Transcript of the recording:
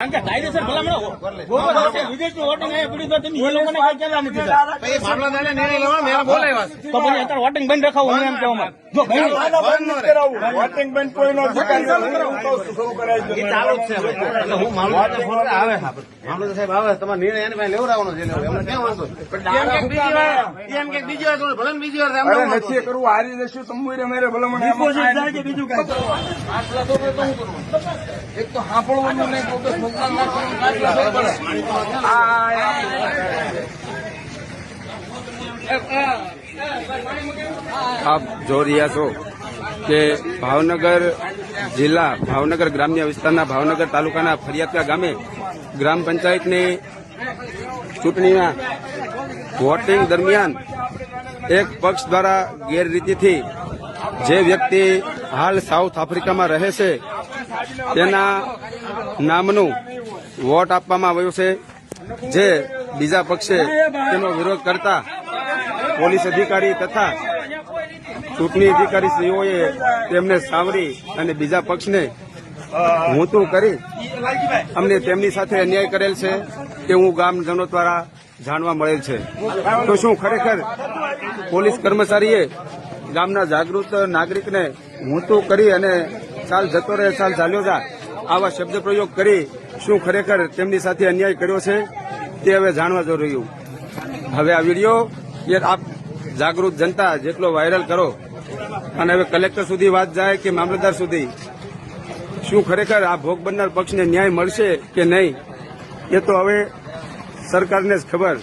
કાયદેસર ભલામણો વોટિંગ અહીંયા પીડ્યું એ લોકોને કાંઈ કહેતા નથી. તો પછી અત્યારે વોટિંગ બંધ રખાવું હું એમ કહેવા જો વોટિંગ બંધ કોઈનો અધિકાર હું કહું છું, શરૂ કરાવી દો. એ ચાલુ જ છે હવે. એટલે હું મામલતદારને ફોન કરે, આવે મામલતદાર સાહેબ આવે તમારો નિર્ણય એને પાસે લેવડાવવાનો છે એમને ક્યાં વાંધો? એમ કે બીજી વાર એમ કે બીજી વાર થોડું ભલે બીજી વાર એમને અરે વાંધો નથી કરવું હારી જશું તંબુરે મેરે ભલામણ બીજું કાંઈ? એક તો હાંફળવાનું નહીં આપ જોઈ રહ્યા છો કે ભાવનગર જિલ્લા, ભાવનગર ગ્રામ્ય વિસ્તારના ભાવનગર તાલુકાના ફરિયાદકા ગામે ગ્રામ પંચાયતની ચૂંટણીના વોટિંગ દરમિયાન એક પક્ષ દ્વારા ગેરરીતિથી જે વ્યક્તિ હાલ સાઉથ આફ્રિકામાં રહે છે તેના નામનું વોટ આપવામાં આવ્યું છે. જે બીજા પક્ષે તેનો વિરોધ કરતા પોલીસ અધિકારી તથા ચૂંટણી અધિકારી શ્રીઓએ તેમને સાવરી અને બીજા પક્ષને હુંતું કરી અમને તેમની સાથે અન્યાય કરેલ છે તે હું ગામજનો દ્વારા જાણવા મળેલ છે. તો શું ખરેખર પોલીસ કર્મચારીએ ગામના જાગૃત નાગરિકને ઊંતું કરી અને ચાલ જતો રહે ચાલ ચાલ્યો જા. આવા શબ્દ પ્રયોગ કરી શું ખરેખર તેમની સાથે અન્યાય કર્યો છે તે હવે જાણવા જરૂરી હવે આ વીડિયો આપ જાગૃત જનતા જેટલો વાયરલ કરો અને હવે કલેક્ટર સુધી વાત જાય કે મામલતદાર સુધી, શું ખરેખર આ ભોગ બનનાર પક્ષને ન્યાય મળશે કે નહીં, એ તો હવે સરકારને જ ખબર.